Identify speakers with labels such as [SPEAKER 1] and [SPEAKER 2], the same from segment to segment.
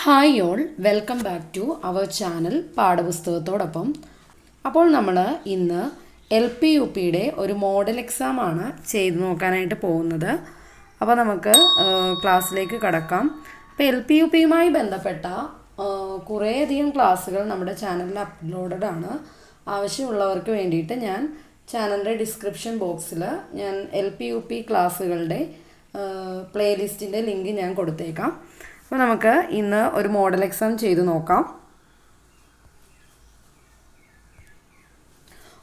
[SPEAKER 1] Hi all welcome back to our channel പാഠപുസ്തകത്തോടൊപ്പം അപ്പോൾ നമ്മൾ ഇന്ന് എൽ പി യു പിയുടെ ഒരു മോഡൽ എക്സാമാണ് ചെയ്ത് നോക്കാനായിട്ട് പോകുന്നത്. അപ്പോൾ നമുക്ക് ക്ലാസ്സിലേക്ക് കടക്കാം. അപ്പോൾ എൽ പി യു പിയുമായി ബന്ധപ്പെട്ട കുറേയധികം ക്ലാസ്സുകൾ നമ്മുടെ ചാനലിൽ അപ്ലോഡഡ് ആണ്. ആവശ്യമുള്ളവർക്ക് വേണ്ടിയിട്ട് ഞാൻ ചാനലിന്റെ ഡിസ്ക്രിപ്ഷൻ ബോക്സിൽ ഞാൻ എൽ പി യു പി ക്ലാസ്സുകളുടെ പ്ലേലിസ്റ്റിന്റെ ലിങ്ക് ഞാൻ കൊടുത്തേക്കാം. അപ്പോൾ നമുക്ക് ഇന്ന് ഒരു മോഡൽ എക്സാം ചെയ്ത് നോക്കാം.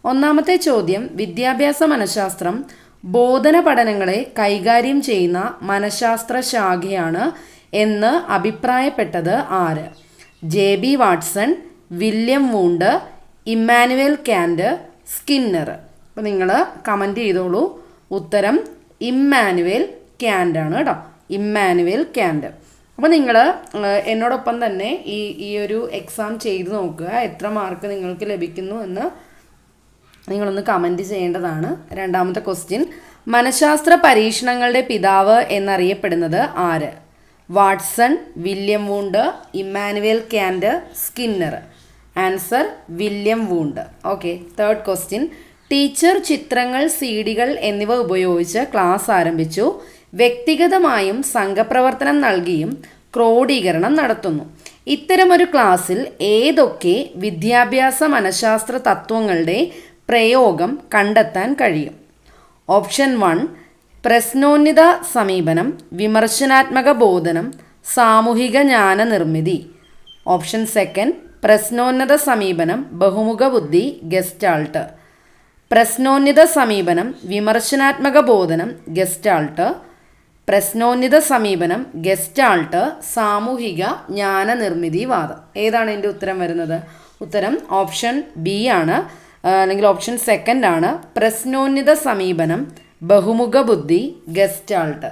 [SPEAKER 1] ഒന്നാമത്തെ ചോദ്യം വിദ്യാഭ്യാസ മനഃശാസ്ത്രം ബോധന പഠനങ്ങളെ കൈകാര്യം ചെയ്യുന്ന മനഃശാസ്ത്ര ശാഖയാണ് എന്ന് അഭിപ്രായപ്പെട്ടത് ആര്? J B Watson William Wundt Immanuel Kant Skinner. അപ്പോൾ നിങ്ങൾ കമന്റ് ചെയ്തോളൂ. ഉത്തരം ഇമ്മാനുവൽ ക്യാൻഡാണ് കേട്ടോ. Immanuel Kant. അപ്പോൾ നിങ്ങൾ എന്നോടൊപ്പം തന്നെ ഈ ഈ ഒരു എക്സാം ചെയ്ത് നോക്കുക. എത്ര മാർക്ക് നിങ്ങൾക്ക് ലഭിക്കുന്നു എന്ന് നിങ്ങളൊന്ന് കമന്റ് ചെയ്യേണ്ടതാണ്. രണ്ടാമത്തെ ക്വസ്റ്റ്യൻ മനഃശാസ്ത്ര പരീക്ഷണങ്ങളുടെ പിതാവ് എന്നറിയപ്പെടുന്നത് ആര്? Watson William Wundt Immanuel Kant Skinner. Answer William Wundt. Okay third question teacher ചിത്രങ്ങൾ സീഡികൾ എന്നിവ ഉപയോഗിച്ച് ക്ലാസ് ആരംഭിച്ചു. വ്യക്തിഗതമായും സംഘപ്രവർത്തനം നൽകിയും ക്രോഡീകരണം നടത്തുന്നു. ഇത്തരമൊരു ക്ലാസ്സിൽ ഏതൊക്കെ വിദ്യാഭ്യാസ മനഃശാസ്ത്ര തത്വങ്ങളുടെ പ്രയോഗം കണ്ടെത്താൻ കഴിയും? ഓപ്ഷൻ വൺ പ്രശ്നോന്നിത സമീപനം വിമർശനാത്മക ബോധനം സാമൂഹിക ജ്ഞാന നിർമ്മിതി ഓപ്ഷൻ സെക്കൻഡ് പ്രശ്നോന്നത സമീപനം ബഹുമുഖ ബുദ്ധി ഗസ്റ്റാൾട്ട്. പ്രശ്നോന്നിത സമീപനം വിമർശനാത്മക ബോധനം ഗസ്റ്റാൾട്ട്. പ്രശ്നോന്നത സമീപനം ഗസ്റ്റാൾട്ട് സാമൂഹിക ജ്ഞാന നിർമ്മിതി വാദം. ഏതാണ് എന്റെ ഉത്തരം വരുന്നത്? ഉത്തരം ഓപ്ഷൻ ബി ആണ്. അല്ലെങ്കിൽ ഓപ്ഷൻ സെക്കൻഡ് ആണ്. പ്രശ്നോന്നിത സമീപനം ബഹുമുഖ ബുദ്ധി ഗസ്റ്റാൾട്ട്.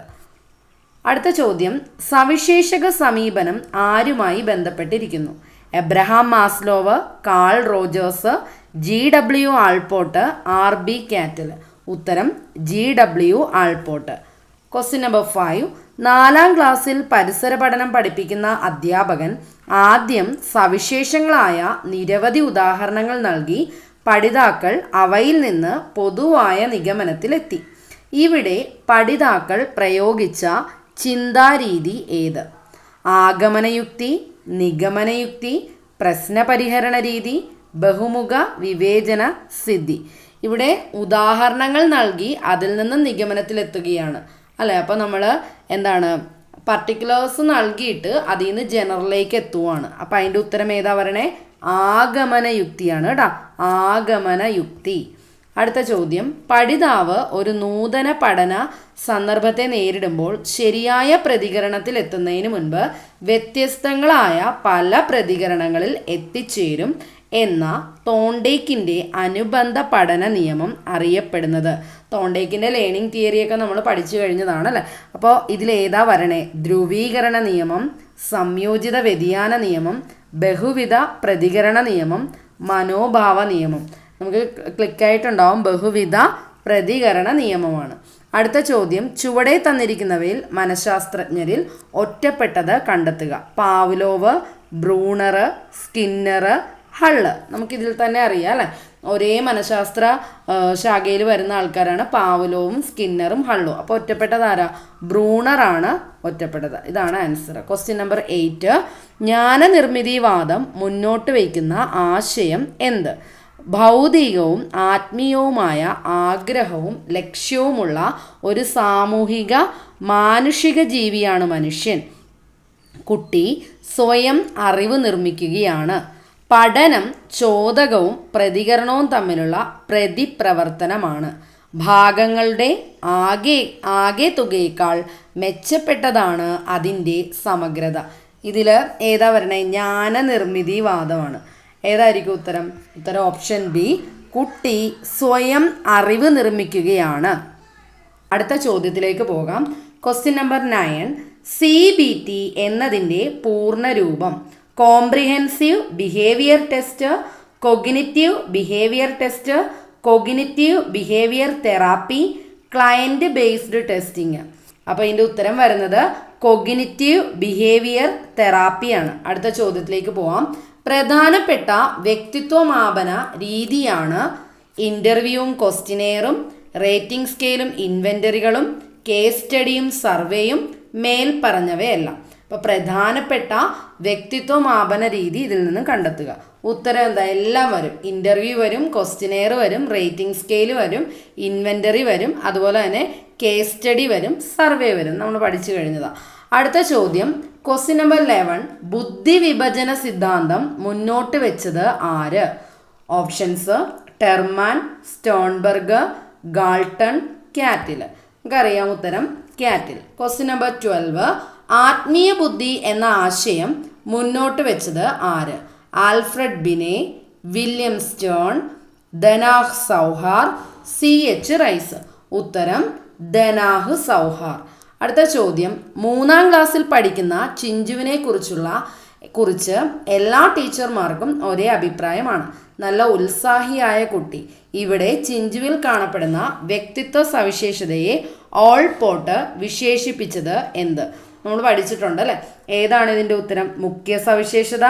[SPEAKER 1] അടുത്ത ചോദ്യം. സവിശേഷക സമീപനം ആരുമായി ബന്ധപ്പെട്ടിരിക്കുന്നു? Abraham Maslow Carl Rogers G W Allport R B Cattell. ഉത്തരം G W Allport. Question number five നാലാം ക്ലാസ്സിൽ പരിസര പഠനം പഠിപ്പിക്കുന്ന അധ്യാപകൻ ആദ്യം സവിശേഷങ്ങളായ നിരവധി ഉദാഹരണങ്ങൾ നൽകി പഠിതാക്കൾ അവയിൽ നിന്ന് പൊതുവായ നിഗമനത്തിലെത്തി. ഇവിടെ പഠിതാക്കൾ പ്രയോഗിച്ച ചിന്താരീതി ഏത്? ആഗമനയുക്തി നിഗമനയുക്തി പ്രശ്നപരിഹരണ രീതി ബഹുമുഖ വിവേചന സിദ്ധി. ഇവിടെ ഉദാഹരണങ്ങൾ നൽകി അതിൽ നിന്ന് നിഗമനത്തിലെത്തുകയാണ്. അല്ലേ? അപ്പോൾ നമ്മൾ എന്താണ്? പർട്ടിക്കുലേഴ്സ് നൽകിയിട്ട് അതിൽ നിന്ന് ജനറലിലേക്ക് എത്തുവാണ്. അപ്പോൾ അതിന്റെ ഉത്തരം ഏതാ പറയണേ? ആഗമന യുക്തിയാണ് കേട്ടോ ആഗമന യുക്തി അടുത്ത ചോദ്യം. പഠിതാവ് ഒരു നൂതന പഠന സന്ദർഭത്തെ നേരിടുമ്പോൾ ശരിയായ പ്രതികരണത്തിൽ എത്തുന്നതിന് മുൻപ് വ്യത്യസ്തങ്ങളായ പല പ്രതികരണങ്ങളിൽ എത്തിച്ചേരും എന്ന തോണ്ടേക്കിന്റെ അനുബന്ധ പഠന നിയമം അറിയപ്പെടുന്നത്. തോണ്ടേക്കിന്റെ ലേണിംഗ് തിയറിയൊക്കെ നമ്മൾ പഠിച്ചു കഴിഞ്ഞതാണ് അല്ലേ അപ്പോൾ ഇതിലേതാ വരണേ? ധ്രുവീകരണ നിയമം സംയോജിത വ്യതിയാന നിയമം ബഹുവിധ പ്രതികരണ നിയമം മനോഭാവ നിയമം. നമുക്ക് ക്ലിക്കായിട്ടുണ്ടാവും ബഹുവിധ പ്രതികരണ നിയമമാണ്. അടുത്ത ചോദ്യം ചുവടെ തന്നിരിക്കുന്നവയിൽ മനഃശാസ്ത്രജ്ഞരിൽ ഒറ്റപ്പെട്ടത് കണ്ടെത്തുക. Pavlov Bruner Skinner Hull. നമുക്കിതിൽ തന്നെ അറിയാം അല്ലേ? ഒരേ മനഃശാസ്ത്ര ശാഖയിൽ വരുന്ന ആൾക്കാരാണ് പാവലോവും സ്കിന്നറും ഹള്ളും. അപ്പോൾ ഒറ്റപ്പെട്ടത് ആരാ? ബ്രൂണറാണ് ഒറ്റപ്പെട്ടത്. ഇതാണ് ആൻസർ ക്വസ്റ്റ്യൻ നമ്പർ എയ്റ്റ് ജ്ഞാനനിർമ്മിതിവാദം മുന്നോട്ട് വയ്ക്കുന്ന ആശയം എന്ത്? ഭൗതികവും ആത്മീയവുമായ ആഗ്രഹവും ലക്ഷ്യവുമുള്ള ഒരു സാമൂഹിക മാനുഷിക ജീവിയാണ് മനുഷ്യൻ. കുട്ടി സ്വയം അറിവ് നിർമ്മിക്കുകയാണ്. പഠനം ചോദകവും പ്രതികരണവും തമ്മിലുള്ള പ്രതിപ്രവർത്തനമാണ്. ഭാഗങ്ങളുടെ ആകെ ആകെ തുകയേക്കാൾ മെച്ചപ്പെട്ടതാണ് അതിന്റെ സമഗ്രത. ഇതിൽ ഏതാ ജ്ഞാന ജ്ഞാനനിർമ്മിതി വാദമാണ് ഏതായിരിക്കും ഉത്തരം? ഉത്തരം ഓപ്ഷൻ ബി കുട്ടി സ്വയം അറിവ് നിർമ്മിക്കുകയാണ്. അടുത്ത ചോദ്യത്തിലേക്ക് പോകാം. Question number nine C B T എന്നതിന്റെ പൂർണരൂപം comprehensive behaviour test cognitive behaviour test cognitive behaviour therapy client based testing അപ്പോൾ ഇതിന്റെ ഉത്തരം വരുന്നത് കൊഗ്നിറ്റീവ് ബിഹേവിയർ തെറാപ്പിയാണ് അടുത്ത ചോദ്യത്തിലേക്ക് പോവാം. പ്രധാനപ്പെട്ട വ്യക്തിത്വമാപന രീതിയാണ് ഇന്റർവ്യൂവും ക്വസ്റ്റിനെയറും റേറ്റിംഗ് സ്കെയിലും ഇൻവെന്ററികളും കേസ് സ്റ്റഡിയും സർവേയും മേൽ പറഞ്ഞവയെല്ലാം അപ്പോൾ പ്രധാനപ്പെട്ട വ്യക്തിത്വ മാപന രീതി ഇതിൽ നിന്നും കണ്ടെത്തുക. ഉത്തരം എന്താ? എല്ലാം വരും. ഇന്റർവ്യൂ വരും ക്വസ്റ്റിനെയർ വരും റേറ്റിംഗ് സ്കെയിൽ വരും ഇൻവെന്ററി വരും അതുപോലെ തന്നെ കേസ് സ്റ്റഡി വരും സർവേ വരും. നമ്മൾ പഠിച്ചു കഴിഞ്ഞതാണ് അടുത്ത ചോദ്യം. ക്വസ്റ്റ്യൻ നമ്പർ ലെവൻ ബുദ്ധി വിഭജന സിദ്ധാന്തം മുന്നോട്ട് വെച്ചത് ആര്? Options Terman Sternberg Galton Cattell നമുക്കറിയാം ഉത്തരം കാറ്റിൽ. ക്വസ്റ്റ്യൻ നമ്പർ ട്വൽവ് ആത്മീയ ബുദ്ധി എന്ന ആശയം മുന്നോട്ട് വെച്ചത് ആര്? Alfred Binet William Stern Danah Zohar C H Rice. ഉത്തരം ദനാഹ് സൗഹാർ. അടുത്ത ചോദ്യം. മൂന്നാം ക്ലാസ്സിൽ പഠിക്കുന്ന ചിഞ്ചുവിനെ കുറിച്ചുള്ള കുറിച്ച് എല്ലാ ടീച്ചർമാർക്കും ഒരേ അഭിപ്രായമാണ്. നല്ല ഉത്സാഹിയായ കുട്ടി. ഇവിടെ ചിഞ്ചുവിൽ കാണപ്പെടുന്ന വ്യക്തിത്വ സവിശേഷതയെ ഓൾ പോട്ട് വിശേഷിപ്പിച്ചത് എന്ത്? നമ്മൾ പഠിച്ചിട്ടുണ്ട് അല്ലേ? ഏതാണ് ഇതിന്റെ ഉത്തരം? മുഖ്യ സവിശേഷത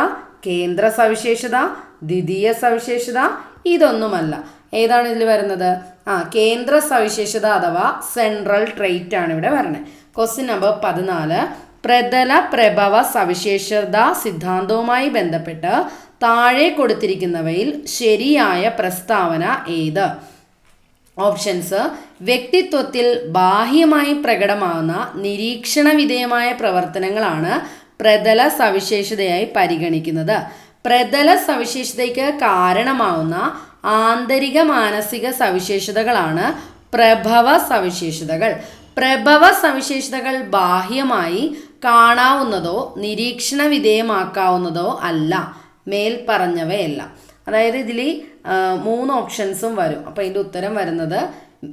[SPEAKER 1] കേന്ദ്ര സവിശേഷത ദ്വിതീയ സവിശേഷത ഇതൊന്നുമല്ല. ഏതാണ് ഇതിൽ വരുന്നത്? ആ കേന്ദ്ര സവിശേഷത അഥവാ സെൻട്രൽ ട്രേറ്റ് ആണ് ഇവിടെ വരുന്നത്. ക്വസ്റ്റ്യൻ നമ്പർ പതിനാല്. പ്രതല പ്രഭവ സവിശേഷത സിദ്ധാന്തവുമായി ബന്ധപ്പെട്ട് താഴെ കൊടുത്തിരിക്കുന്നവയിൽ ശരിയായ പ്രസ്താവന ഏത്? ഓപ്ഷൻസ് വ്യക്തിത്വത്തിൽ ബാഹ്യമായി പ്രകടമാകുന്ന നിരീക്ഷണ വിധേയമായ പ്രവർത്തനങ്ങളാണ് പ്രതല സവിശേഷതയായി പരിഗണിക്കുന്നത്. പ്രതല സവിശേഷതയ്ക്ക് കാരണമാവുന്ന ആന്തരിക മാനസിക സവിശേഷതകളാണ് പ്രഭവ സവിശേഷതകൾ. പ്രഭവ സവിശേഷതകൾ ബാഹ്യമായി കാണാവുന്നതോ നിരീക്ഷണ വിധേയമാക്കാവുന്നതോ അല്ല. മേൽ പറഞ്ഞവയല്ല അതായത് ഇതിൽ മൂന്ന് ഓപ്ഷൻസും വരും. അപ്പോൾ ഇതിന്റെ ഉത്തരം വരുന്നത്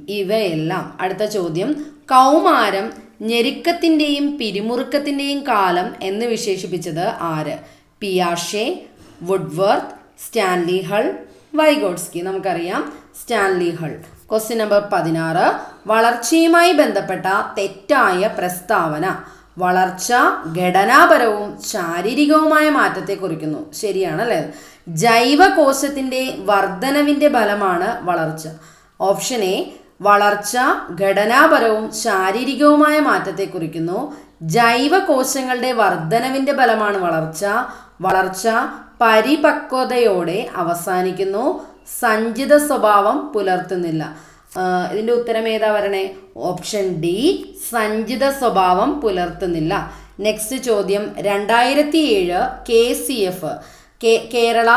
[SPEAKER 1] ഇവയെല്ലാം. അടുത്ത ചോദ്യം. കൗമാരം ഞെരുക്കത്തിന്റെയും പിരിമുറുക്കത്തിന്റെയും കാലം എന്ന് വിശേഷിപ്പിച്ചത് ആര്? പിയാഷെ വുഡ്വർത്ത് സ്റ്റാൻലി ഹൾ വൈഗോഡ്സ്കി. നമുക്കറിയാം സ്റ്റാൻലി ഹൾ. ക്വസ്റ്റ്യൻ നമ്പർ പതിനാറ്. വളർച്ചയുമായി ബന്ധപ്പെട്ട തെറ്റായ പ്രസ്താവന. വളർച്ച ഘടനാപരവും ശാരീരികവുമായ മാറ്റത്തെ കുറിക്കുന്നു. ശരിയാണല്ലേ? ജൈവകോശത്തിന്റെ വർധനവിന്റെ ഫലമാണ് വളർച്ച. ഓപ്ഷൻ എ വളർച്ച ഘടനാപരവും ശാരീരികവുമായ മാറ്റത്തെ കുറിക്കുന്നു. ജൈവ കോശങ്ങളുടെ വർധനവിന്റെ ഫലമാണ് വളർച്ച. വളർച്ച പരിപക്വതയോടെ അവസാനിക്കുന്നു. സഞ്ചിത സ്വഭാവം പുലർത്തുന്നില്ല. ഇതിന്റെ ഉത്തരം ഏതാ വരണേ? ഓപ്ഷൻ ഡി സഞ്ചിത സ്വഭാവം പുലർത്തുന്നില്ല. നെക്സ്റ്റ് ചോദ്യം രണ്ടായിരത്തി ഏഴ് K C F Kerala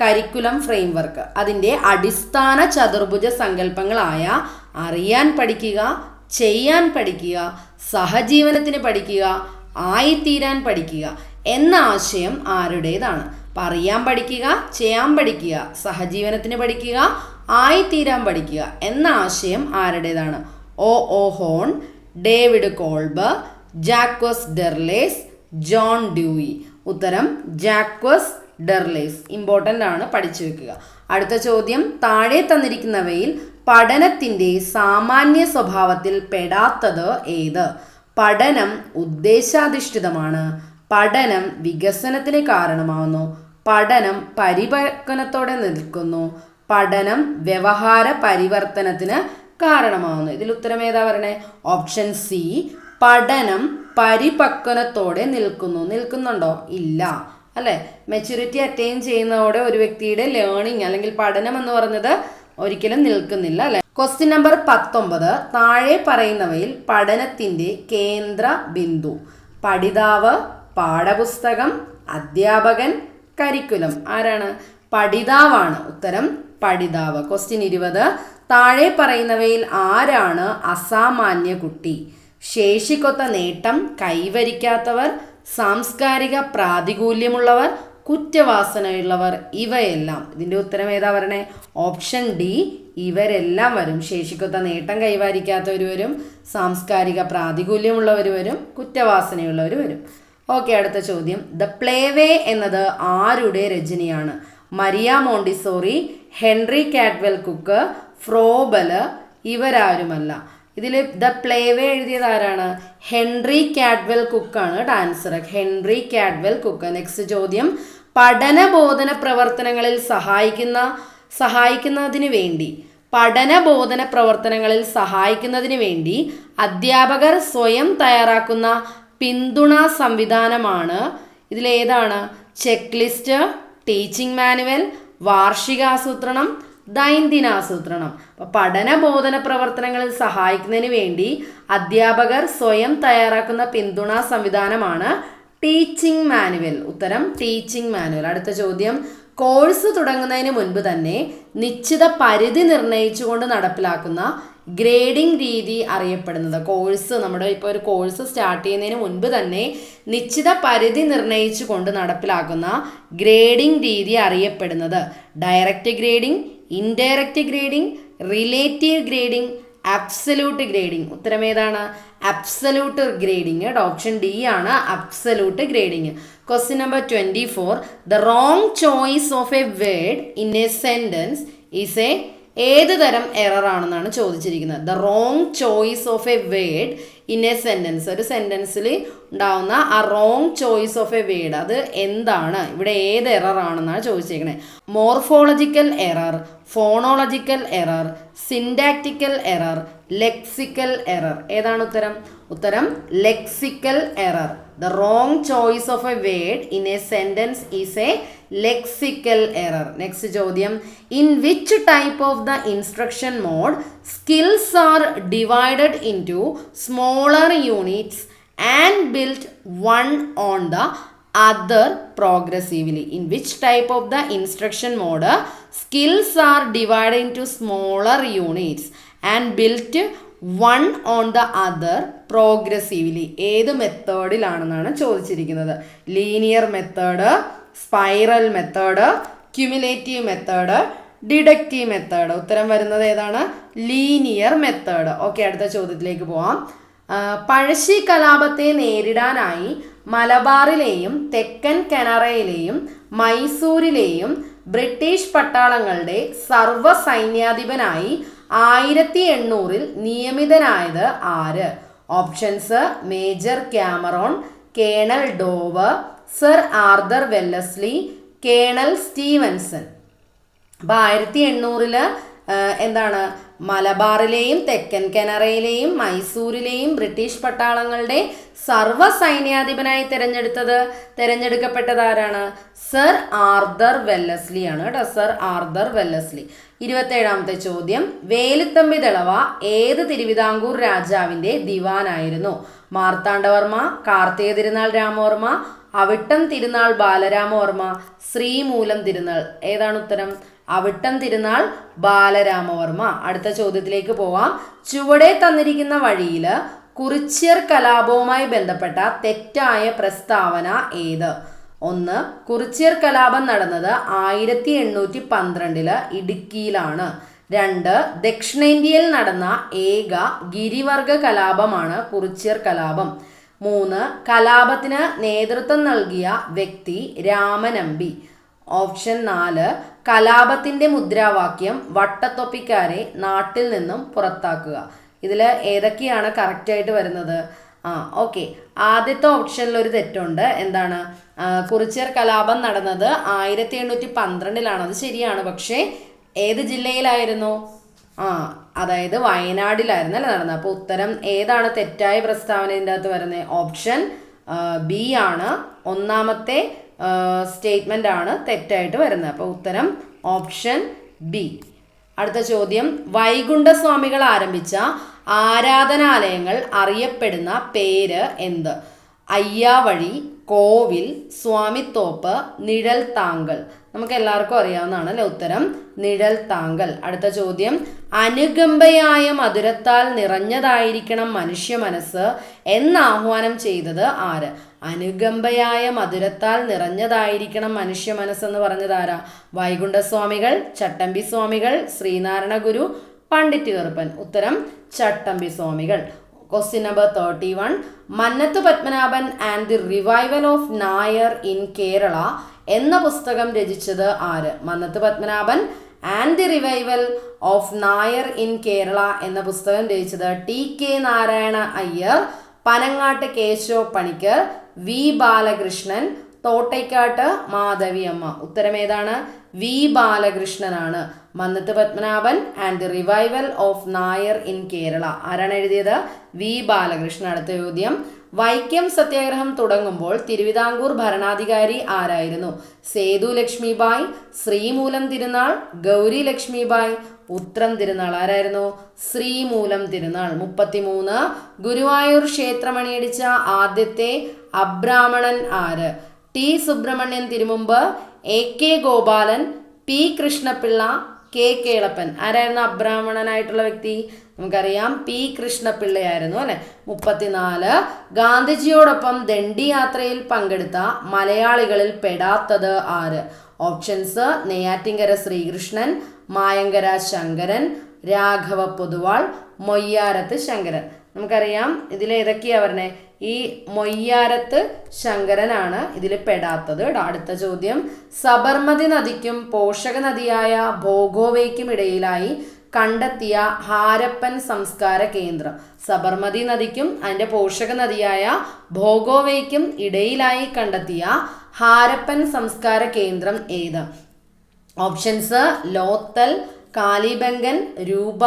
[SPEAKER 1] curriculum framework. അതിന്റെ അടിസ്ഥാന ചതുർഭുജ സങ്കല്പങ്ങളായ അറിയാൻ പഠിക്കുക ചെയ്യാൻ പഠിക്കുക സഹജീവനത്തിന് പഠിക്കുക ആയിത്തീരാൻ പഠിക്കുക എന്ന ആശയം ആരുടേതാണ്? അപ്പം അറിയാൻ പഠിക്കുക ചെയ്യാൻ പഠിക്കുക സഹജീവനത്തിന് പഠിക്കുക ആയിത്തീരാൻ പഠിക്കുക എന്ന ആശയം ആരുടേതാണ്? O. O. Horn David Kolb Jacques Delors John Dewey. ഉത്തരം ജാക്വസ് ഡെർലേസ്. ഇമ്പോർട്ടന്റ് ആണ് പഠിച്ചു വെക്കുക. അടുത്ത ചോദ്യം താഴെ തന്നിരിക്കുന്നവയിൽ പഠനത്തിന്റെ സാമാന്യ സ്വഭാവത്തിൽ പെടാത്തത് ഏത്? പഠനം ഉദ്ദേശാധിഷ്ഠിതമാണ്. പഠനം വികസനത്തിന് കാരണമാവുന്നു. പഠനം പരിവർത്തനത്തോടെ നിൽക്കുന്നു. പഠനം വ്യവഹാര പരിവർത്തനത്തിന് കാരണമാവുന്നു. ഇതിൽ ഉത്തരം ഏതാ പറയണേ? ഓപ്ഷൻ സി പഠനം പരിപക്വനത്തോടെ നിൽക്കുന്നു. നിൽക്കുന്നുണ്ടോ? ഇല്ല. അല്ലേ? മെച്യൂരിറ്റി അറ്റൈൻ ചെയ്യുന്നതോടെ ഒരു വ്യക്തിയുടെ ലേണിംഗ് അല്ലെങ്കിൽ പഠനം എന്ന് പറഞ്ഞത് ഒരിക്കലും നിൽക്കുന്നില്ല അല്ലെ? ക്വസ്റ്റ്യൻ നമ്പർ പത്തൊമ്പത്. താഴെ പറയുന്നവയിൽ പഠനത്തിന്റെ കേന്ദ്ര ബിന്ദു. പഠിതാവ് പാഠപുസ്തകം അധ്യാപകൻ കരിക്കുലം. ആരാണ്? പഠിതാവാണ് ഉത്തരം പഠിതാവ്. ക്വസ്റ്റ്യൻ ഇരുപത്. താഴെ പറയുന്നവയിൽ ആരാണ് അസാമാന്യ കുട്ടി? ശേഷിക്കൊത്ത നേട്ടം കൈവരിക്കാത്തവർ സാംസ്കാരിക പ്രാതികൂല്യമുള്ളവർ കുറ്റവാസനയുള്ളവർ ഇവയെല്ലാം ഇതിന്റെ ഉത്തരം ഏതാ പറയണേ ഓപ്ഷൻ ഡി ഇവരെല്ലാം വരും. ശേഷിക്കൊത്ത നേട്ടം കൈവരിക്കാത്തവർ വരും സാംസ്കാരിക പ്രാതികൂല്യമുള്ളവർ വരും കുറ്റവാസനയുള്ളവർ വരും. ഓക്കെ അടുത്ത ചോദ്യം. ദ പ്ലേവേ എന്നത് ആരുടെ രചനയാണ്? Maria Montessori Henry Caldwell Cook Froebel ഇവരാരുമല്ല. ഇതിൽ ദ പ്ലേവേ എഴുതിയത് ആരാണ്? ഹെൻറി കാഡ്വെൽ കുക്കാണ് കേട്ടോ answer Henry Caldwell Cook. Next ചോദ്യം. പഠന ബോധന പ്രവർത്തനങ്ങളിൽ സഹായിക്കുന്ന സഹായിക്കുന്നതിന് വേണ്ടി പഠന ബോധന പ്രവർത്തനങ്ങളിൽ സഹായിക്കുന്നതിന് വേണ്ടി അധ്യാപകർ സ്വയം തയ്യാറാക്കുന്ന പിന്തുണാ സംവിധാനമാണ്. ഇതിലേതാണ് ചെക്ക് ലിസ്റ്റ് ടീച്ചിങ് മാനുവൽ വാർഷികാസൂത്രണം ദൈനംദിനാസൂത്രണം. അപ്പോൾ പഠന ബോധന പ്രവർത്തനങ്ങളിൽ സഹായിക്കുന്നതിന് വേണ്ടി അധ്യാപകർ സ്വയം തയ്യാറാക്കുന്ന പിന്തുണാ സംവിധാനമാണ് ടീച്ചിങ് മാനുവൽ ഉത്തരം ടീച്ചിങ് മാനുവൽ അടുത്ത ചോദ്യം കോഴ്സ് തുടങ്ങുന്നതിന് മുൻപ് തന്നെ നിശ്ചിത പരിധി നിർണയിച്ചുകൊണ്ട് നടപ്പിലാക്കുന്ന ഗ്രേഡിംഗ് രീതി അറിയപ്പെടുന്നത്. കോഴ്സ് നമ്മുടെ ഇപ്പോൾ ഒരു കോഴ്സ് സ്റ്റാർട്ട് ചെയ്യുന്നതിന് മുൻപ് തന്നെ നിശ്ചിത പരിധി നിർണയിച്ചുകൊണ്ട് നടപ്പിലാക്കുന്ന ഗ്രേഡിംഗ് രീതി അറിയപ്പെടുന്നത്. Direct grading indirect grading relative grading absolute grading ഉത്തരം ഏതാണ്? അബ്സല്യൂട്ട് ഗ്രേഡിംഗ് ഓപ്ഷൻ ഡി ആണ് absolute grading question number twenty four the wrong choice of a word in a sentence is a ഏത് തരം എറർ ആണെന്നാണ് ചോദിച്ചിരിക്കുന്നത്. The wrong choice of a word in a sentence ഒരു സെന്റൻസിൽ ഉണ്ടാവുന്ന ആ wrong choice of a word അത് എന്താണ്? ഇവിടെ ഏത് എറർ ആണെന്നാണ് ചോദിച്ചേക്കണേ morphological error phonological error syntactical error lexical error ഏതാണ് ഉത്തരം? ഉത്തരം lexical error the wrong choice of a word in a sentence is a lexical error next ചോദ്യം in which type of the instruction mode skills are divided into smaller units and build one on the other progressively in which type of the instruction mode skills are divided into smaller units and built one on the other progressively ഏത് മെത്തേഡിലാണെന്നാണ് ചോദിച്ചിരിക്കുന്നത് linear method spiral method cumulative method deductive method ഉത്തരം വരുന്നത് ഏതാണ്? Linear method okay അടുത്ത ചോദ്യത്തിലേക്ക് പോവാം. പഴശ്ശി കലാപത്തെ നേരിടാനായി മലബാറിലെയും തെക്കൻ കനറയിലെയും മൈസൂരിലെയും ബ്രിട്ടീഷ് പട്ടാളങ്ങളുടെ സർവ സൈന്യാധിപനായി ആയിരത്തി എണ്ണൂറിൽ നിയമിതനായത് ആര്? Options Major Cameron Colonel Dover Sir Arthur Wellesley Colonel Stevenson. അപ്പോൾ ആയിരത്തി എണ്ണൂറിൽ എന്താണ് മലബാറിലെയും തെക്കൻ കനറയിലെയും മൈസൂരിലെയും ബ്രിട്ടീഷ് പട്ടാളങ്ങളുടെ സർവ സൈന്യാധിപനായി തിരഞ്ഞെടുത്തത് തിരഞ്ഞെടുക്കപ്പെട്ടത് ആരാണ്? സർ ആർദർ വെല്ലസ്ലി ആണ് കേട്ടോ സർ ആർദർ വെല്ലസ്ലി. ഇരുപത്തേഴാമത്തെ ചോദ്യം വേലുത്തമ്പി ദളവ ഏത് തിരുവിതാംകൂർ രാജാവിന്റെ ദിവാനായിരുന്നു? മാർത്താണ്ഡവർമ്മ കാർത്തിക തിരുനാൾ രാമവർമ്മ അവിട്ടം തിരുനാൾ ബാലരാമവർമ്മ ശ്രീമൂലം തിരുനാൾ. ഏതാണ് ഉത്തരം? അവിട്ടം തിരുനാൾ ബാലരാമവർമ്മ. അടുത്ത ചോദ്യത്തിലേക്ക് പോവാം. ചുവടെ തന്നിരിക്കുന്ന വഴിയിൽ കുറിച്യർ കലാപവുമായി ബന്ധപ്പെട്ട തെറ്റായ പ്രസ്താവന ഏത്? ഒന്ന് കുറിച്യർ കലാപം നടന്നത് ആയിരത്തി എണ്ണൂറ്റി പന്ത്രണ്ടിൽ ഇടുക്കിയിലാണ്. രണ്ട് ദക്ഷിണേന്ത്യയിൽ നടന്ന ഏക ഗിരിവർഗ കലാപമാണ് കുറിച്യർ കലാപം. മൂന്ന് കലാപത്തിന് നേതൃത്വം നൽകിയ വ്യക്തി രാമനമ്പി. ഓപ്ഷൻ നാല് കലാപത്തിന്റെ മുദ്രാവാക്യം വട്ടത്തൊപ്പിക്കാരെ നാട്ടിൽ നിന്നും പുറത്താക്കുക. ഇതിൽ ഏതൊക്കെയാണ് കറക്റ്റായിട്ട് വരുന്നത്? ആ ഓക്കെ ആദ്യത്തെ ഓപ്ഷനിൽ ഒരു തെറ്റുണ്ട്. എന്താണ്? കുറിച്ചർ കലാപം നടന്നത് ആയിരത്തി എണ്ണൂറ്റി പന്ത്രണ്ടിലാണ്. അത് ശരിയാണ്. പക്ഷേ ഏത് ജില്ലയിലായിരുന്നു? ആ അതായത് വയനാടിലായിരുന്നു അല്ലേ നടന്നത്? അപ്പോൾ ഉത്തരം ഏതാണ്? തെറ്റായ പ്രസ്താവന ഇതിന്റെ അകത്ത് വരുന്നത് ഓപ്ഷൻ ബി ആണ്. ഒന്നാമത്തെ സ്റ്റേറ്റ്മെന്റ് ആണ് തെറ്റായിട്ട് വരുന്നത്. അപ്പോൾ ഉത്തരം ഓപ്ഷൻ ബി. അടുത്ത ചോദ്യം വൈകുണ്ഠസ്വാമികൾ ആരംഭിച്ച ആരാധനാലയങ്ങൾ അറിയപ്പെടുന്ന പേര് എന്ത്? അയ്യാവഴി കോവിൽ സ്വാമിത്തോപ്പ് നിഴൽ താങ്കൾ നമുക്ക് എല്ലാവർക്കും അറിയാവുന്നതാണ് അല്ലെ ഉത്തരം? നിഴൽ താങ്കൾ അടുത്ത ചോദ്യം. അനുകമ്പയായ മധുരത്താൽ നിറഞ്ഞതായിരിക്കണം മനുഷ്യ മനസ്സ് എന്ന് ആഹ്വാനം ചെയ്തത് ആര്? അനുകമ്പയായ മധുരത്താൽ നിറഞ്ഞതായിരിക്കണം മനുഷ്യ മനസ്സെന്ന് പറഞ്ഞത് ആരാ? വൈകുണ്ഠസ്വാമികൾ ചട്ടമ്പി സ്വാമികൾ ശ്രീനാരായണ ഗുരു പണ്ഡിറ്റ് കറുപ്പൻ ഉത്തരം Chattampi Swamikal question number thirty one Mannath Padmanabhan and the revival of Nair in Kerala എന്ന പുസ്തകം രചിച്ചത് ആര്? Mannath Padmanabhan. And the revival of Nair in Kerala എന്ന പുസ്തകം രചിച്ചത് T K Narayana Iyer Panangattu Keshava Panicker V Balakrishnan Thottakkattu Madhavi Amma. ഉത്തരം ഏതാണ്? V ബാലകൃഷ്ണനാണ്. Mannath Padmanabhan and the revival of Nair in Kerala ആരാണ് എഴുതിയത്? V Balakrishnan. അടുത്ത ചോദ്യം. വൈക്കം സത്യാഗ്രഹം തുടങ്ങുമ്പോൾ തിരുവിതാംകൂർ ഭരണാധികാരി ആരായിരുന്നു? സേതു ലക്ഷ്മിബായ് ശ്രീമൂലം തിരുനാൾ ഗൗരി ലക്ഷ്മിബായ്. ഉത്രം തിരുനാൾ ആരായിരുന്നു? ശ്രീമൂലം തിരുനാൾ. മുപ്പത്തിമൂന്ന്. ഗുരുവായൂർ ക്ഷേത്രമണിയടിച്ച ആദ്യത്തെ അബ്രാഹ്മണൻ ആര്? T Subramanian Thirumumbu A K Gopalan P Krishna Pillai K Kelappan. ആരായിരുന്നു അബ്രാഹ്മണനായിട്ടുള്ള വ്യക്തി? നമുക്കറിയാം പി കൃഷ്ണപിള്ളയായിരുന്നു അല്ലെ? മുപ്പത്തിനാല്. ഗാന്ധിജിയോടൊപ്പം ദണ്ഡി യാത്രയിൽ പങ്കെടുത്ത മലയാളികളിൽ പെടാത്തത് ആര്? ഓപ്ഷൻസ് നെയ്യാറ്റിങ്കര ശ്രീകൃഷ്ണൻ മായങ്കര ശങ്കരൻ രാഘവ പൊതുവാൾ മൊയ്യാരത്ത് ശങ്കരൻ. നമുക്കറിയാം ഇതിൽ ഏതൊക്കെയാ പറഞ്ഞേ ഈ മൊയ്യാരത്ത് ശങ്കരനാണ് ഇതിൽ പെടാത്തത് അടുത്ത ചോദ്യം. സബർമതി നദിക്കും പോഷക നദിയായ ഭോഗോവയ്ക്കും ഇടയിലായി കണ്ടെത്തിയ ഹാരപ്പൻ സംസ്കാര കേന്ദ്രം. സബർമതി നദിക്കും അതിന്റെ പോഷക നദിയായ ഭോഗോവയ്ക്കും ഇടയിലായി കണ്ടെത്തിയ ഹാരപ്പൻ സംസ്കാര കേന്ദ്രം ഏത്? ഓപ്ഷൻസ് ലോത്തൽ കാലിബംഗൻ രൂപ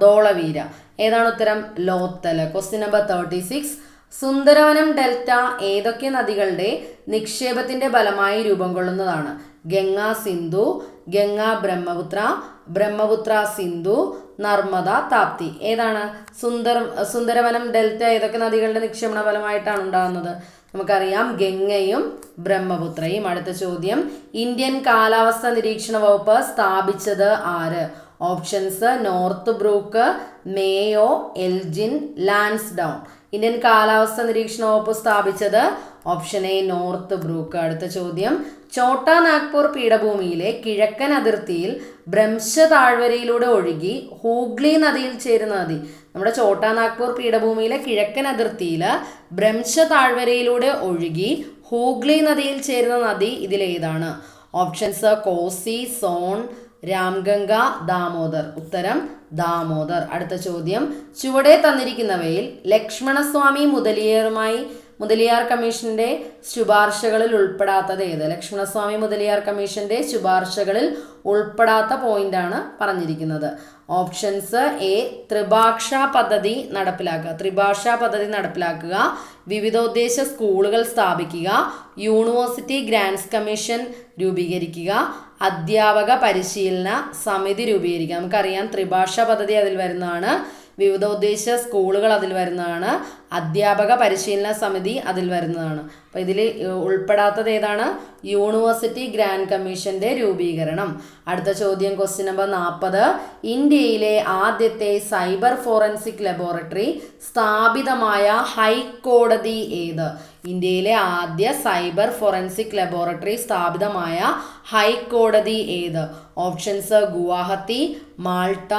[SPEAKER 1] ധോളവീര ഏതാണ് ഉത്തരം? Lothal question number thirty six സുന്ദരവനം delta ഏതൊക്കെ നദികളുടെ നിക്ഷേപത്തിന്റെ ഫലമായി രൂപം കൊള്ളുന്നതാണ്? ഗംഗ സിന്ധു ഗംഗ ബ്രഹ്മപുത്ര ബ്രഹ്മപുത്ര സിന്ധു നർമ്മദ താപ്തി. ഏതാണ്? സുന്ദർ സുന്ദരവനം ഡെൽറ്റ ഏതൊക്കെ നദികളുടെ നിക്ഷേപണ ഫലമായിട്ടാണ് ഉണ്ടാകുന്നത്? നമുക്കറിയാം ഗംഗയും ബ്രഹ്മപുത്രയും. അടുത്ത ചോദ്യം. ഇന്ത്യൻ കാലാവസ്ഥ നിരീക്ഷണ വകുപ്പ് സ്ഥാപിച്ചത് ആര്? Options Northbrook Mayo Elgin Lansdowne. Indian കാലാവസ്ഥ നിരീക്ഷണ വകുപ്പ് സ്ഥാപിച്ചത് ഓപ്ഷൻ എ നോർത്ത് ബ്രൂക്ക്. അടുത്ത ചോദ്യം. ചോട്ടാ നാഗ്പൂർ പീഠഭൂമിയിലെ കിഴക്കൻ അതിർത്തിയിൽ ഭ്രംശ താഴ്വരയിലൂടെ ഒഴുകി ഹൂഗ്ലി നദിയിൽ ചേരുന്ന നദി. നമ്മുടെ ചോട്ടാ നാഗ്പൂർ പീഠഭൂമിയിലെ കിഴക്കൻ അതിർത്തിയിൽ ഭ്രംശ താഴ്വരയിലൂടെ ഒഴുകി ഹൂഗ്ലി നദിയിൽ ചേരുന്ന നദി ഇതിലേതാണ്. ഓപ്ഷൻസ് കോസി സോൺ രാംഗംഗ ദാമോദർ. ഉത്തരം ദാമോദർ. അടുത്ത ചോദ്യം. ചുവടെ തന്നിരിക്കുന്നവയിൽ ലക്ഷ്മണസ്വാമി മുതലിയറുമായി മുതലിയാർ കമ്മീഷന്റെ ശുപാർശകളിൽ ഉൾപ്പെടാത്തത് ഏത്? ലക്ഷ്മണസ്വാമി മുതലിയാർ കമ്മീഷന്റെ ശുപാർശകളിൽ ഉൾപ്പെടാത്ത പോയിന്റ് ആണ് പറഞ്ഞിരിക്കുന്നത്. ഓപ്ഷൻസ് എ ത്രിഭാഷ പദ്ധതി നടപ്പിലാക്കുക. ത്രിഭാഷ പദ്ധതി നടപ്പിലാക്കുക. വിവിധോദ്ദേശ സ്കൂളുകൾ സ്ഥാപിക്കുക. യൂണിവേഴ്സിറ്റി ഗ്രാൻസ് കമ്മീഷൻ രൂപീകരിക്കുക. അധ്യാപക പരിശീലന സമിതി രൂപീകരിക്കുക നമുക്കറിയാം ത്രിഭാഷ പദ്ധതി അതിൽ വരുന്നതാണ്. വിവിധോദ്ദേശ സ്കൂളുകൾ അതിൽ വരുന്നതാണ്. അധ്യാപക പരിശീലന സമിതി അതിൽ വരുന്നതാണ്. അപ്പോൾ ഇതിൽ ഉൾപ്പെടാത്തത് ഏതാണ്? യൂണിവേഴ്സിറ്റി ഗ്രാൻഡ് കമ്മീഷന്റെ രൂപീകരണം. അടുത്ത ചോദ്യം ക്വസ്റ്റ്യൻ നമ്പർ നാൽപ്പത്. ഇന്ത്യയിലെ ആദ്യത്തെ സൈബർ ഫോറൻസിക് ലബോറട്ടറി സ്ഥാപിതമായ ഹൈക്കോടതി ഏത്? ഇന്ത്യയിലെ ആദ്യ സൈബർ ഫോറൻസിക് ലബോറട്ടറി സ്ഥാപിതമായ ഹൈക്കോടതി ഏത്? Options Guwahati Malta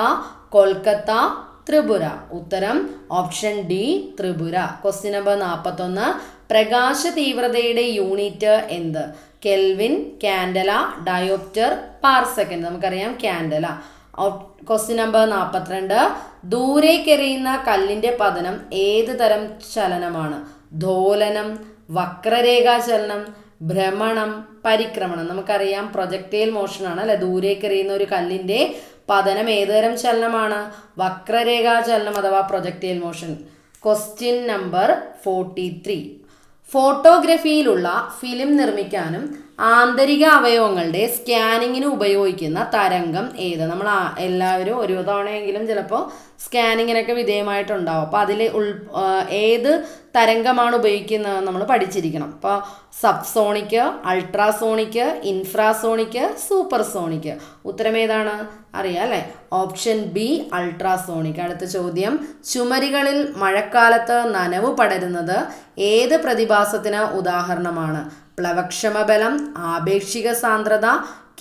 [SPEAKER 1] Kolkata Tripura. ഉത്തരം option D Tripura. Question number നാൽപ്പത്തൊന്ന് പ്രകാശ തീവ്രതയുടെ യൂണിറ്റ് എന്ത്? Kelvin candela dioptre parsec നമുക്കറിയാം കാൻഡല. ക്വസ്റ്റ്യൻ നമ്പർ നാൽപ്പത്തിരണ്ട് ദൂരേക്കെറിയുന്ന കല്ലിന്റെ പതനം ഏത് തരം ചലനമാണ്? ധോലനം വക്രരേഖാ ചലനം ഭ്രമണം പരിക്രമണം. നമുക്കറിയാം പ്രൊജക്റ്റൈൽ മോഷനാണ് അല്ലെ? ദൂരേക്കെറിയുന്ന ഒരു കല്ലിന്റെ പതനം ഏതുതരം ചലനമാണ്? വക്രരേഖാ ചലനം അഥവാ projectile motion. Question number forty three ഫോട്ടോഗ്രഫിയിലുള്ള film നിർമ്മിക്കാനും ആന്തരിക അവയവങ്ങളുടെ സ്കാനിങ്ങിന് ഉപയോഗിക്കുന്ന തരംഗം ഏത്? നമ്മൾ എല്ലാവരും ഒരു തവണയെങ്കിലും ചിലപ്പോൾ സ്കാനിങ്ങിനൊക്കെ വിധേയമായിട്ടുണ്ടാവും. അപ്പോൾ അതിൽ ഉൾ ഏത് തരംഗമാണ് ഉപയോഗിക്കുന്നത് നമ്മൾ പഠിച്ചിരിക്കണം. അപ്പോൾ സബ്സോണിക്ക് അൾട്രാസോണിക്ക് ഇൻഫ്രാസോണിക്ക് സൂപ്പർസോണിക്ക് ഉത്തരം ഏതാണ്? അറിയാം അല്ലേ? Option B ultrasonic. അടുത്ത ചോദ്യം. ചുമരികളിൽ മഴക്കാലത്ത് നനവ് പടരുന്നത് ഏത് പ്രതിഭാസത്തിന് ഉദാഹരണമാണ്? പ്ലവക്ഷമബലം ആപേക്ഷിക സാന്ദ്രത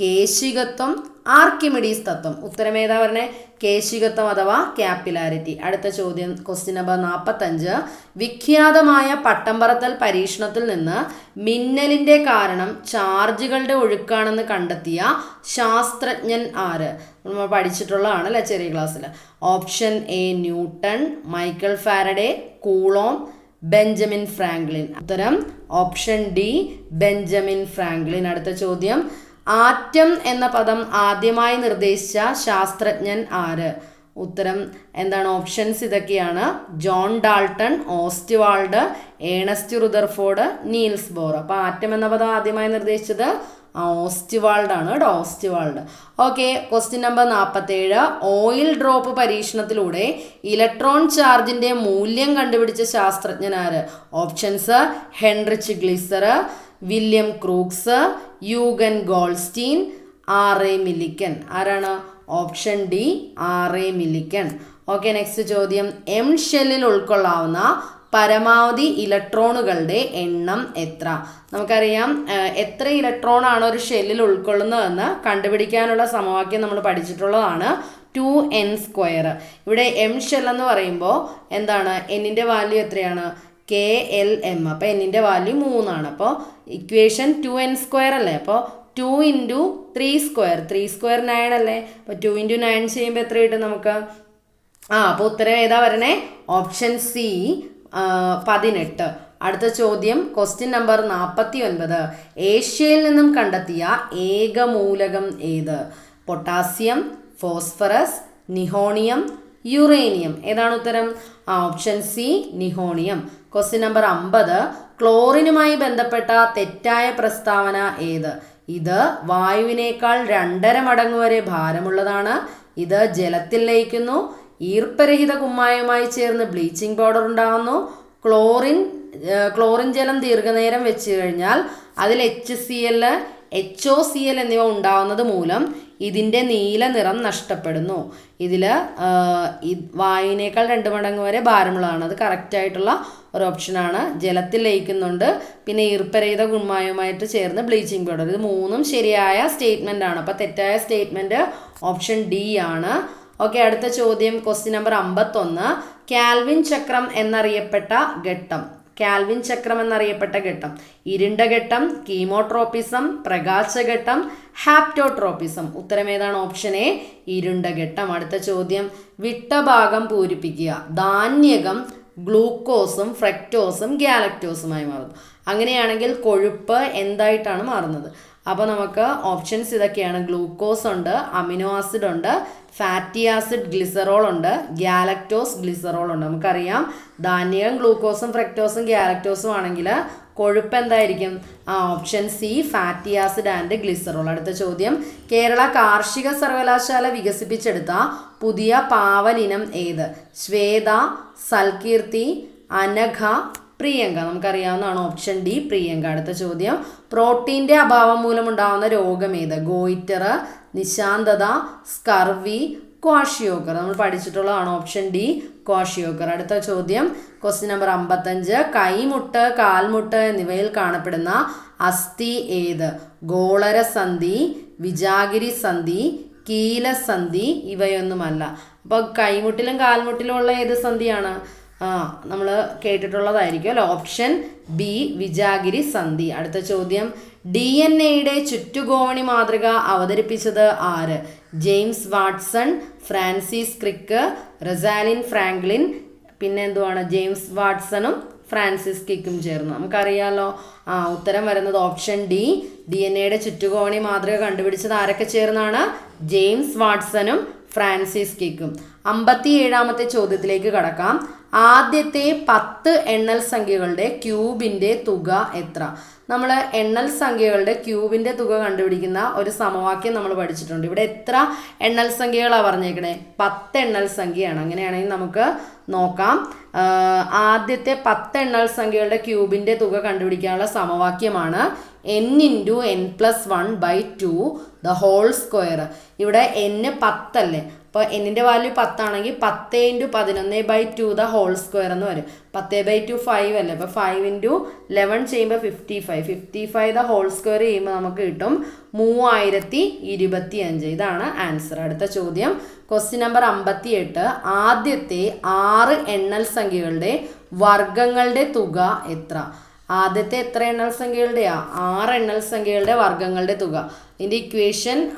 [SPEAKER 1] കേശികത്വം ആർക്കിമിഡീസ് തത്വം. ഉത്തരം ഏതാ പറഞ്ഞേ കേശികത്വം അഥവാ ക്യാപ്പിലാരിറ്റി. അടുത്ത ചോദ്യം ക്വസ്റ്റ്യൻ നമ്പർ നാൽപ്പത്തഞ്ച് വിഖ്യാതമായ പട്ടംപറത്തൽ പരീക്ഷണത്തിൽ നിന്ന് മിന്നലിന്റെ കാരണം ചാർജുകളുടെ ഒഴുക്കാണെന്ന് കണ്ടെത്തിയ ശാസ്ത്രജ്ഞൻ ആര്? നമ്മൾ പഠിച്ചിട്ടുള്ളതാണ് അല്ലേ ചെറിയ ക്ലാസ്സിൽ option A Newton Michael Faraday Coulomb Benjamin Franklin. ഉത്തരം ഓപ്ഷൻ ഡി ബെഞ്ചമിൻ ഫ്രാങ്ക്ലിൻ. അടുത്ത ചോദ്യം ആറ്റം എന്ന പദം ആദ്യമായി നിർദ്ദേശിച്ച ശാസ്ത്രജ്ഞൻ ആര്? ഉത്തരം എന്താണ് ഓപ്ഷൻസ് ഇതൊക്കെയാണ്. John Dalton Ostwald Ernest Rutherford Niels Bohr. അപ്പോൾ ആറ്റം എന്ന പദം ആദ്യമായി നിർദ്ദേശിച്ചത് ഓസ്റ്റിവാൾഡ് ആണ് കേട്ടോ ഓസ്റ്റിവാൾഡ് ഓക്കെ ക്വസ്റ്റ്യൻ നമ്പർ നാൽപ്പത്തേഴ് ഓയിൽ ഡ്രോപ്പ് പരീക്ഷണത്തിലൂടെ ഇലക്ട്രോൺ ചാർജിന്റെ മൂല്യം കണ്ടുപിടിച്ച ശാസ്ത്രജ്ഞനാര് options Heinrich Geissler William Crookes Eugen Goldstein R A Millikan ആരാണ്? Option D R A Millikan okay next ചോദ്യം. എം ഷെല്ലിൽ ഉൾക്കൊള്ളാവുന്ന പരമാവധി ഇലക്ട്രോണുകളുടെ എണ്ണം എത്ര? നമുക്കറിയാം എത്ര ഇലക്ട്രോൺ ആണ് ഒരു ഷെല്ലിൽ ഉൾക്കൊള്ളുന്നതെന്ന് കണ്ടുപിടിക്കാനുള്ള സമവാക്യം നമ്മൾ പഠിച്ചിട്ടുള്ളതാണ് ടു എൻ സ്ക്വയർ. ഇവിടെ എം ഷെൽ എന്ന് പറയുമ്പോൾ എന്താണ്? എന്നിന്റെ വാല്യൂ എത്രയാണ്? കെ എൽ എം അപ്പോൾ എന്നിന്റെ വാല്യൂ മൂന്നാണ്. അപ്പോൾ ഇക്വേഷൻ ടു എൻ സ്ക്വയർ അല്ലേ? അപ്പോൾ two into three square three square nine അല്ലേ? അപ്പോൾ ടു ഇന്റു നയൻ ചെയ്യുമ്പോൾ എത്ര കിട്ടും നമുക്ക്? ആ അപ്പോൾ ഉത്തരം ഏതാ വരണേ? ഓപ്ഷൻ സി പതിനെട്ട്. അടുത്ത ചോദ്യം ക്വസ്റ്റ്യൻ നമ്പർ നാൽപ്പത്തി ഒൻപത് ഏഷ്യയിൽ നിന്നും കണ്ടെത്തിയ ഏക മൂലകം ഏത്? Potassium phosphorus nihonium uranium. ഏതാണ് ഉത്തരം? Option C nihonium. Question number അമ്പത്. ക്ലോറിനുമായി ബന്ധപ്പെട്ട തെറ്റായ പ്രസ്താവന ഏത്? ഇത് വായുവിനേക്കാൾ രണ്ടര മടങ്ങ് വരെ ഭാരമുള്ളതാണ്. ഇത് ജലത്തിൽ ലയിക്കുന്നു. ഈർപ്പരഹിത കുമ്മായവുമായി ചേർന്ന് ബ്ലീച്ചിങ് പൗഡർ ഉണ്ടാകുന്നു. ക്ലോറിൻ ക്ലോറിൻ ജലം ദീർഘനേരം വെച്ച് കഴിഞ്ഞാൽ അതിൽ H C L H O C L എന്നിവ ഉണ്ടാകുന്നത് മൂലം ഇതിന്റെ നീല നിറം നഷ്ടപ്പെടുന്നു. ഇതിൽ വായുവിനേക്കാൾ രണ്ട് മടങ്ങ് വരെ ഭാരമുള്ളതാണ്. അത് കറക്റ്റായിട്ടുള്ള ഒരു ഓപ്ഷനാണ് ജലത്തിൽ ലയിക്കുന്നുണ്ട്. പിന്നെ ഈർപ്പരഹിത ഗുണമായുമായിട്ട് ചേർന്ന് ബ്ലീച്ചിങ് പൗഡർ. ഇത് മൂന്നും ശരിയായ സ്റ്റേറ്റ്മെന്റ് ആണ്. അപ്പോൾ തെറ്റായ സ്റ്റേറ്റ്മെന്റ് ഓപ്ഷൻ ഡി ആണ്. ഓക്കെ അടുത്ത ചോദ്യം ക്വസ്റ്റ്യൻ നമ്പർ അമ്പത്തൊന്ന്. കാൽവിൻ ചക്രം എന്നറിയപ്പെട്ട ഘട്ടം. കാൽവിൻ ചക്രം എന്നറിയപ്പെട്ട ഘട്ടം. ഇരുണ്ട ഘട്ടം കീമോട്രോപ്പിസം പ്രകാശഘട്ടം ഹാപ്റ്റോട്രോപ്പിസം. ഉത്തരം ഏതാണ്? ഓപ്ഷൻ എ ഇരുണ്ട ഘട്ടം അടുത്ത ചോദ്യം വിട്ട ഭാഗം പൂരിപ്പിക്കുക. ധാന്യകം ഗ്ലൂക്കോസും ഫ്രക്ടോസും ഗാലക്ടോസുമായി മാറുന്നു. അങ്ങനെയാണെങ്കിൽ കൊഴുപ്പ് എന്തായിട്ടാണ് മാറുന്നത്? അപ്പോൾ നമുക്ക് ഓപ്ഷൻസ് ഇതൊക്കെയാണ്. ഗ്ലൂക്കോസ് ഉണ്ട് അമിനോ ആസിഡ് ഉണ്ട് ഫാറ്റി ആസിഡ് ഗ്ലിസറോൾ ഉണ്ട് ഗ്യാലക്ടോസ് ഗ്ലിസറോൾ ഉണ്ട്. നമുക്കറിയാം ധാന്യം ഗ്ലൂക്കോസും ഫ്രക്ടോസും ഗ്യാലക്ടോസും ആണെങ്കിൽ കൊഴുപ്പ് എന്തായിരിക്കും ആ option C fatty acid and glycerol അടുത്ത ചോദ്യം കേരള കാർഷിക സർവകലാശാല വികസിപ്പിച്ചെടുത്ത പുതിയ പാവലിനം ഏത്? ശ്വേത സൽകീർത്തി അനഘ പ്രിയങ്ക. നമുക്കറിയാവുന്നതാണ് ഓപ്ഷൻ ഡി പ്രിയങ്ക. അടുത്ത ചോദ്യം. പ്രോട്ടീന്റെ അഭാവം മൂലമുണ്ടാകുന്ന രോഗം ഏത്? ഗോയിറ്റർ നിശാന്തത സ്കർവി ക്വാഷിയോക്കർ നമ്മൾ പഠിച്ചിട്ടുള്ളതാണ് ഓപ്ഷൻ ഡി ക്വാഷിയോക്കർ അടുത്ത ചോദ്യം. ക്വസ്റ്റ്യൻ നമ്പർ അമ്പത്തഞ്ച്. കൈമുട്ട് കാൽമുട്ട് എന്നിവയിൽ കാണപ്പെടുന്ന അസ്ഥി ഏത്? ഗോളരസന്ധി വിജാഗിരി സന്ധി കീലസന്ധി ഇവയൊന്നുമല്ല. അപ്പോൾ കൈമുട്ടിലും കാൽമുട്ടിലും ഉള്ള ഏത് സന്ധിയാണ്? ആ നമ്മൾ കേട്ടിട്ടുള്ളതായിരിക്കും അല്ലേ? ഓപ്ഷൻ ബി വിജാഗിരി സന്ധി. അടുത്ത ചോദ്യം. ഡി എൻ എയുടെ ചുറ്റുകോണി മാതൃക അവതരിപ്പിച്ചത് ആര്? James Watson Francis Crick Rosalind Franklin പിന്നെ എന്തുവാണ്? ജെയിംസ് വാട്സണും ഫ്രാൻസിസ് കിക്കും ചേർന്ന്. നമുക്കറിയാമല്ലോ ആ ഉത്തരം വരുന്നത് ഓപ്ഷൻ ഡി. ഡി എൻ എയുടെ ചുറ്റുകോണി മാതൃക കണ്ടുപിടിച്ചത് ആരൊക്കെ ചേർന്നാണ്? ജെയിംസ് വാട്സണും ഫ്രാൻസിസ് കിക്കും അമ്പത്തി ഏഴാമത്തെ ചോദ്യത്തിലേക്ക് കടക്കാം. ആദ്യത്തെ പത്ത് എണ്ണൽ സംഖ്യകളുടെ ക്യൂബിന്റെ തുക എത്ര? നമ്മൾ എണ്ണൽ സംഖ്യകളുടെ ക്യൂബിന്റെ തുക കണ്ടുപിടിക്കുന്ന ഒരു സമവാക്യം നമ്മൾ പഠിച്ചിട്ടുണ്ട്. ഇവിടെ എത്ര എണ്ണൽ സംഖ്യകളാണ് പറഞ്ഞേക്കണേ? പത്ത് എണ്ണൽ സംഖ്യയാണ്. അങ്ങനെയാണെങ്കിൽ നമുക്ക് നോക്കാം. ആദ്യത്തെ പത്ത് എണ്ണൽ സംഖ്യകളുടെ ക്യൂബിന്റെ തുക കണ്ടുപിടിക്കാനുള്ള സമവാക്യമാണ് N into N plus one by two the whole square ഇവിടെ എൻ പത്തല്ലേ? അപ്പോൾ എന്നിന്റെ വാല്യൂ പത്താണെങ്കിൽ പത്ത് ഇന്റു പതിനൊന്ന് by two the whole square എന്ന് വരും. പത്ത് ബൈ ടു ഫൈവ് അല്ലേ? അപ്പോൾ ഫൈവ് ഇന്റു ലെവൻ ചെയ്യുമ്പോൾ fifty five fifty five the whole square ചെയ്യുമ്പോൾ നമുക്ക് കിട്ടും മൂവായിരത്തി ഇരുപത്തി അഞ്ച് ഇതാണ് ആൻസർ അടുത്ത ചോദ്യം. ക്വസ്റ്റ്യൻ നമ്പർ അമ്പത്തി എട്ട് ആദ്യത്തെ ആറ് എണ്ണൽ സംഖ്യകളുടെ വർഗങ്ങളുടെ തുക എത്ര? ആദ്യത്തെ എത്ര എണ്ണൽ സംഖ്യകളുടെയാ? ആറ് എണ്ണൽ സംഖ്യകളുടെ വർഗങ്ങളുടെ തുക. ഇതിന്റെ ഇക്വേഷൻ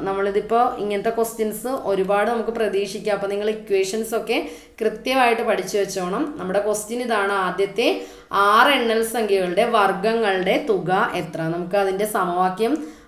[SPEAKER 1] നമ്മളിതിപ്പോൾ ഇങ്ങനത്തെ ക്വസ്റ്റ്യൻസ് ഒരുപാട് നമുക്ക് പ്രതീക്ഷിക്കാം. അപ്പോൾ നിങ്ങൾ ഇക്വേഷൻസ് ഒക്കെ കൃത്യമായിട്ട് പഠിച്ചു വെച്ചോണം. നമ്മുടെ ക്വസ്റ്റ്യൻ ഇതാണ് ആദ്യത്തെ ആറ് എണ്ണൽ സംഖ്യകളുടെ വർഗങ്ങളുടെ തുക എത്ര. നമുക്ക് അതിന്റെ സമവാക്യം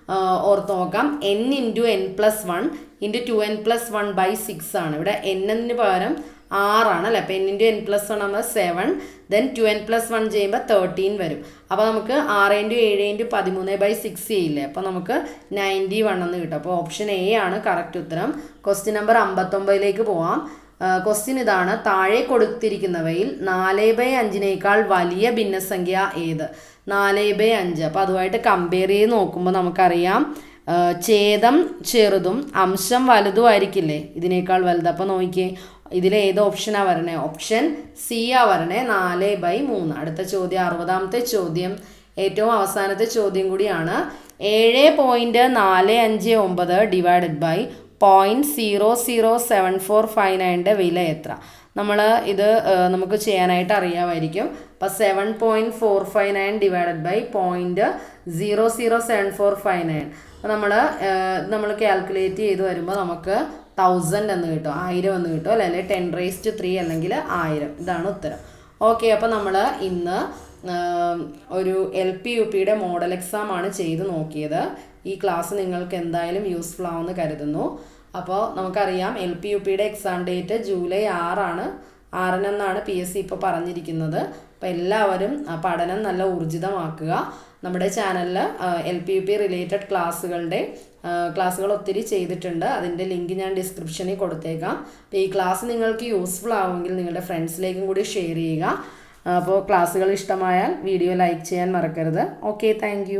[SPEAKER 1] ഓർത്ത് നോക്കാം. N into N plus one into two N plus one by six ആണ്. ഇവിടെ എൻ എന്നതിന് പകരം ആറാണ് അല്ലേ? അപ്പോൾ N into N plus one ആകുമ്പോൾ seven then two N plus one ചെയ്യുമ്പോൾ തേർട്ടീൻ വരും. അപ്പോൾ നമുക്ക് ആറ് ഇന്റു ഏഴ് ഇന്റു പതിമൂന്ന് ബൈ സിക്സ് ചെയ്യില്ലേ? അപ്പോൾ നമുക്ക് നയന്റി വൺ എന്ന് കിട്ടും. അപ്പോൾ ഓപ്ഷൻ എ ആണ് കറക്റ്റ് ഉത്തരം. ക്വസ്റ്റ്യൻ നമ്പർ അമ്പത്തൊമ്പതിലേക്ക് പോവാം. ക്വസ്റ്റ്യൻ ഇതാണ്. താഴെ കൊടുത്തിരിക്കുന്നവയിൽ നാല് ബൈ അഞ്ചിനേക്കാൾ വലിയ ഭിന്നസംഖ്യ ഏത്? നാല് ബൈ അഞ്ച്. അപ്പോൾ അതുമായിട്ട് കമ്പയർ ചെയ്ത് നോക്കുമ്പോൾ നമുക്കറിയാം ഛേദം ചെറുതും അംശം വലുതും ആയിരിക്കില്ലേ? ഇതിനേക്കാൾ വലുത്. അപ്പോൾ നോക്കിയേ ഇതിൽ ഏത് ഓപ്ഷനാണ് വരണേ? ഓപ്ഷൻ സി ആ വരണേ. നാല് ബൈ മൂന്ന്. അടുത്ത ചോദ്യം അറുപതാമത്തെ ചോദ്യം. ഏറ്റവും അവസാനത്തെ ചോദ്യം കൂടിയാണ്. ഏഴ് പോയിന്റ് നാല് അഞ്ച് ഒമ്പത് divided by point zero zero seven four five നയന്റെ വില എത്ര? നമ്മൾ ഇത് നമുക്ക് ചെയ്യാനായിട്ട് അറിയാമായിരിക്കും. അപ്പോൾ seven point four five nine divided by point zero zero seven four five nine അപ്പോൾ നമ്മൾ നമ്മൾ കാൽക്കുലേറ്റ് ചെയ്ത് വരുമ്പോൾ നമുക്ക് തൗസൻഡ് എന്ന് കിട്ടും ആയിരം എന്ന് കിട്ടും അല്ലെ? അല്ലെങ്കിൽ ടെൻ റേസ് ടു ത്രീ അല്ലെങ്കിൽ ആയിരം. ഇതാണ് ഉത്തരം. ഓക്കെ അപ്പോൾ നമ്മൾ ഇന്ന് ഒരു എൽ പി യു പിയുടെ മോഡൽ എക്സാം ആണ് ചെയ്ത് നോക്കിയത്. ഈ ക്ലാസ് നിങ്ങൾക്ക് എന്തായാലും യൂസ്ഫുൾ ആവുമെന്ന് കരുതുന്നു. അപ്പോൾ നമുക്കറിയാം എൽ പി യു പിയുടെ എക്സാം ഡേറ്റ് ജൂലൈ ആറാണ്. ആറിനെന്നാണ് പി എസ് സി ഇപ്പോൾ പറഞ്ഞിരിക്കുന്നത്. അപ്പോൾ എല്ലാവരും പഠനം നല്ല ഊർജിതമാക്കുക. നമ്മുടെ ചാനലിൽ L P U P related ക്ലാസ്സുകളുടെ ക്ലാസ്സുകൾ ഒത്തിരി ചെയ്തിട്ടുണ്ട്. അതിന്റെ ലിങ്ക് ഞാൻ ഡിസ്ക്രിപ്ഷനിൽ കൊടുത്തേക്കാം. അപ്പോൾ ഈ ക്ലാസ് നിങ്ങൾക്ക് യൂസ്ഫുൾ ആവുമെങ്കിൽ നിങ്ങളുടെ ഫ്രണ്ട്സിലേക്കും കൂടി ഷെയർ ചെയ്യുക. അപ്പോൾ ക്ലാസ്സുകൾ ഇഷ്ടമായാൽ വീഡിയോ ലൈക്ക് ചെയ്യാൻ മറക്കരുത്. Okay thank